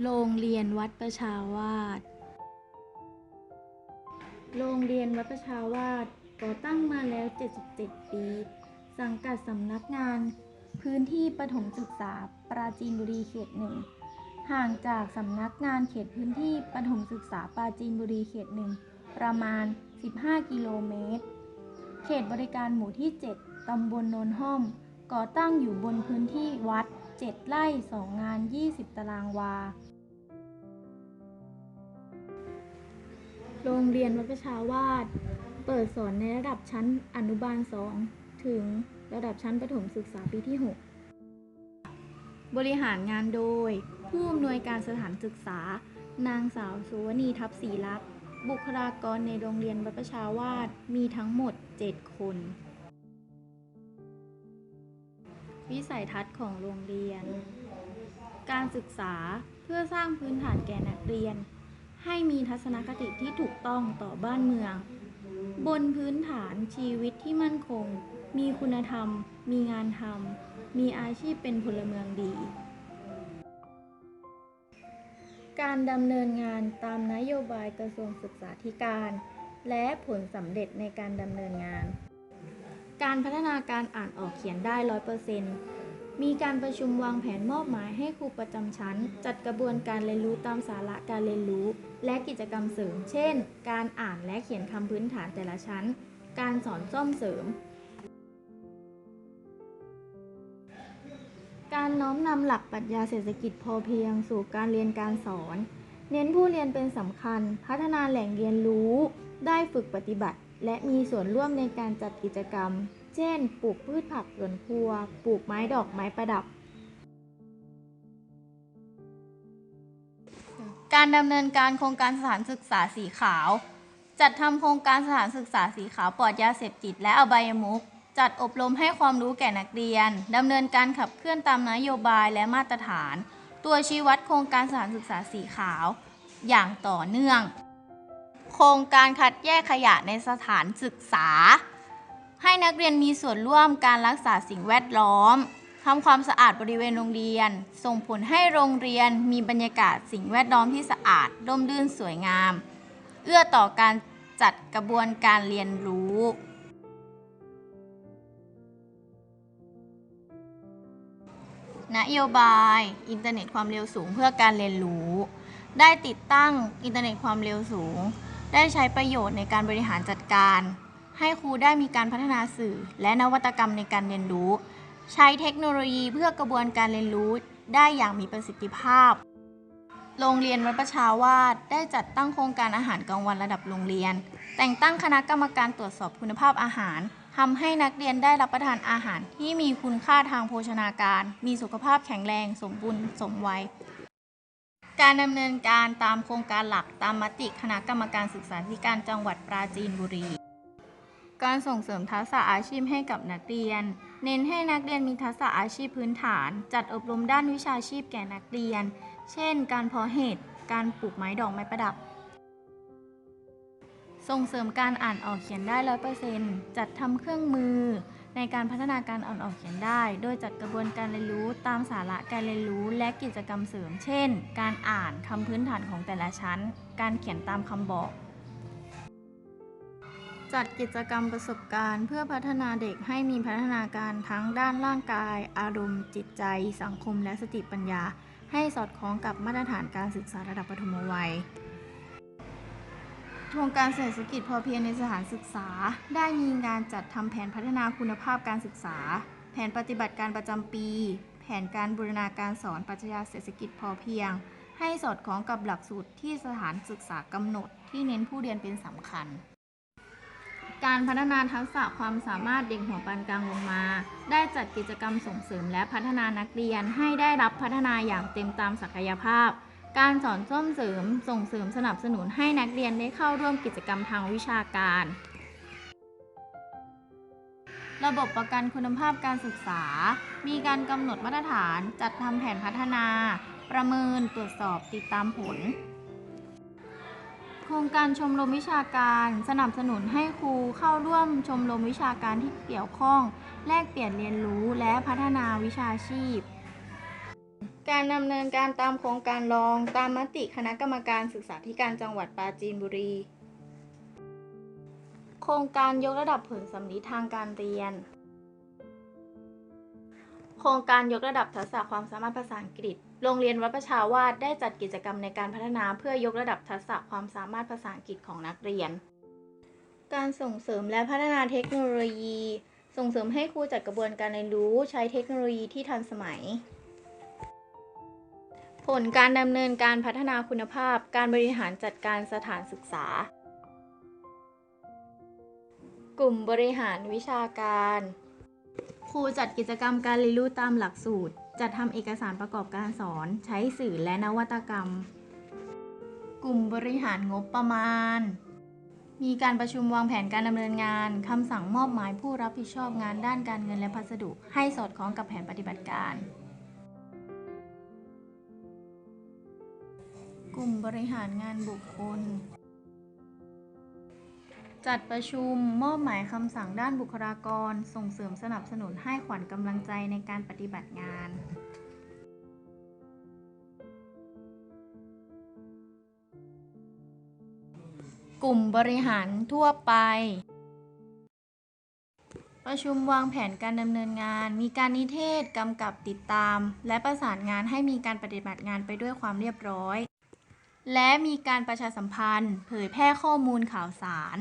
โรงเรียนวัดประชาวาสโรงเรียนวัดประชาวาสก่อตั้งมาแล้ว 77 ปี สังกัดสำนักงาน พื้นที่ประถมศึกษาปราจีนบุรีเขตหนึ่ง ห่างจากสำนักงานเขตพื้นที่ประถมศึกษาปราจีนบุรีเขตหนึ่งประมาณ 15 กิโลเมตร เขตบริการหมู่ที่ 7 ตำบลโนนห้อม ก่อตั้งอยู่บนพื้นที่วัด 7 ไร่ 2 งาน 20 ตารางวา โรงเรียนวัดประชาวาสเปิดสอนในระดับชั้นอนุบาล 2 ถึงระดับชั้นประถมศึกษาปีที่ 6 บริหารงานโดย ผู้อำนวยการสถานศึกษา นางสาวสุวณีทัพศรีลักษ์บุคลากรในโรงเรียนวัดประชาวาสมีทั้งหมด 7 คน วิสัยทัศน์ของโรงเรียน การศึกษาเพื่อสร้างพื้นฐานแก่นักเรียน ให้มีทัศนคติที่ถูกต้องต่อบ้านเมือง บนพื้นฐานชีวิตที่มั่นคง มีคุณธรรม มีงานทำมีอาชีพเป็นพลเมืองดี การดำเนินงานตามนโยบายกระทรวงศึกษาธิการ และผลสำเร็จในการดำเนินงาน การพัฒนาการอ่านออกเขียนได้ร้อยเปอร์เซ็นต์มีการประชุมวางแผนมอบหมายให้ครูประจำชั้น จัดกระบวนการเรียนรู้ตามสาระการเรียนรู้ และกิจกรรมเสริม เช่น การอ่านและเขียนคำพื้นฐานแต่ละชั้น การสอนซ่อมเสริม การน้อมนำหลักปรัชญาเศรษฐกิจพอเพียง สู่การเรียนการสอน เน้นผู้เรียนเป็นสำคัญ พัฒนาแหล่งเรียนรู้ ได้ฝึกปฏิบัติ และมีส่วนร่วมในการจัดกิจกรรม เช่น ปลูกพืชผักสวนครัว ปลูกไม้ดอกไม้ประดับ การดำเนินการโครงการสถานศึกษาสีขาว จัดทำโครงการสถานศึกษาสีขาวปลอดยาเสพติดและอบายมุขจัดอบรมให้ความรู้แก่นักเรียน ดำเนินการขับเคลื่อนตามนโยบายและมาตรฐาน ตัวชี้วัดโครงการสถานศึกษาสีขาว อย่างต่อเนื่อง โครงการคัดแยกขยะในสถานศึกษา ให้นักเรียนมีส่วนร่วมการรักษาสิ่งแวดล้อมทำความสะอาดบริเวณโรงเรียน ส่งผลให้โรงเรียนมีบรรยากาศสิ่งแวดล้อมที่สะอาดร่มรื่นสวยงาม เอื้อต่อการจัดกระบวนการเรียนรู้นโยบายอินเทอร์เน็ตความเร็วสูงเพื่อการเรียนรู้ ได้ติดตั้งอินเทอร์เน็ตความเร็วสูง ได้ใช้ประโยชน์ในการบริหารจัดการ ให้ครูได้มีการพัฒนาสื่อ และนวัตกรรมในการเรียนรู้ ใช้เทคโนโลยีเพื่อกระบวนการเรียนรู้ได้อย่างมีประสิทธิภาพ โรงเรียนวัดประชาวาสได้จัดตั้งโครงการอาหารกลางวันระดับโรงเรียน แต่งตั้งคณะกรรมการตรวจสอบคุณภาพอาหารทำให้นักเรียนได้รับประทานอาหารที่มีคุณค่าทางโภชนาการ มีสุขภาพแข็งแรง สมบูรณ์สมวัย การดำเนินการตามโครงการหลักตามมติคณะกรรมการศึกษาธิการจังหวัดปราจีนบุรี การส่งเสริมทักษะอาชีพให้กับนักเรียน เน้นให้นักเรียนมีทักษะอาชีพพื้นฐาน จัดอบรมด้านวิชาชีพแก่นักเรียน เช่น การเพาะเห็ด การปลูกไม้ดอกไม้ประดับ ส่งเสริมการอ่านออกเขียนได้ร้อยเปอร์เซ็นต์จัดทำเครื่องมือ ในการพัฒนาการอ่านออกเขียนได้ โดยจัดกระบวนการเรียนรู้ตามสาระการเรียนรู้และกิจกรรมเสริม เช่น การอ่านคำพื้นฐานของแต่ละชั้น การเขียนตามคำบอก จัดกิจกรรมประสบการณ์เพื่อพัฒนาเด็กให้มีพัฒนาการทั้งด้านร่างกาย อารมณ์ จิตใจ สังคม และสติปัญญา ให้สอดคล้องกับมาตรฐานการศึกษาระดับปฐมวัย โครงการเศรษฐกิจพอเพียงในสถานศึกษา ได้มีการจัดทำแผนพัฒนาคุณภาพการศึกษา แผนปฏิบัติการประจำปี แผนการบูรณาการสอนปรัชญาเศรษฐกิจพอเพียง ให้สอดคล้องกับหลักสูตรที่สถานศึกษากำหนด ที่เน้นผู้เรียนเป็นสำคัญ การพัฒนาทักษะความสามารถเด็กหัวปานกลางลงมา ได้จัดกิจกรรมส่งเสริมและพัฒนานักเรียนให้ได้รับพัฒนาอย่างเต็มตามศักยภาพ การสอนส่มเสริมส่งเสริมสนับสนุนให้นักเรียนได้เข้าร่วมกิจกรรมทางวิชาการ ระบบประกันคุณภาพการศึกษา มีการกำหนดมาตรฐาน จัดทำแผนพัฒนา ประเมิน ตรวจสอบ ติดตามผล โครงการชมรมวิชาการ สนับสนุนให้ครูเข้าร่วมชมรมวิชาการที่เกี่ยวข้อง แลกเปลี่ยนเรียนรู้และพัฒนาวิชาชีพ การดำเนินการตามโครงการรองตามมติคณะกรรมการศึกษาธิการจังหวัดปราจีนบุรี โครงการยกระดับผลสำลิดทางการเรียน โครงการยกระดับทักษะความสามารถภาษาอังกฤษ โรงเรียนวัดประชาวาสได้จัดกิจกรรมในการพัฒนาเพื่อยกระดับทักษะความสามารถภาษาอังกฤษของนักเรียน การส่งเสริมและพัฒนาเทคโนโลยี ส่งเสริมให้ครูจัดกระบวนการเรียนรู้ใช้เทคโนโลยีที่ทันสมัย ผลการดำเนินการพัฒนาคุณภาพ การบริหารจัดการสถานศึกษา กลุ่มบริหารวิชาการ ครูจัดกิจกรรมการเรียนรู้ตามหลักสูตร จัดทำเอกสารประกอบการสอน ใช้สื่อและนวัตกรรม กลุ่มบริหารงบประมาณ มีการประชุมวางแผนการดำเนินงานคำสั่งมอบหมายผู้รับผิดชอบงานด้านการเงินและพัสดุ ให้สอดคล้องกับแผนปฏิบัติการ กลุ่มบริหารงานบุคคล จัดประชุมมอบหมายคำสั่งด้านบุคลากร ส่งเสริมสนับสนุนให้ขวัญกำลังใจในการปฏิบัติงานกลุ่มบริหารทั่วไป ประชุมวางแผนการดำเนินงาน มีการนิเทศกำกับติดตาม และประสานงานให้มีการปฏิบัติงานไปด้วยความเรียบร้อย และมีการประชาสัมพันธ์ เผยแพร่ข้อมูลข่าวสาร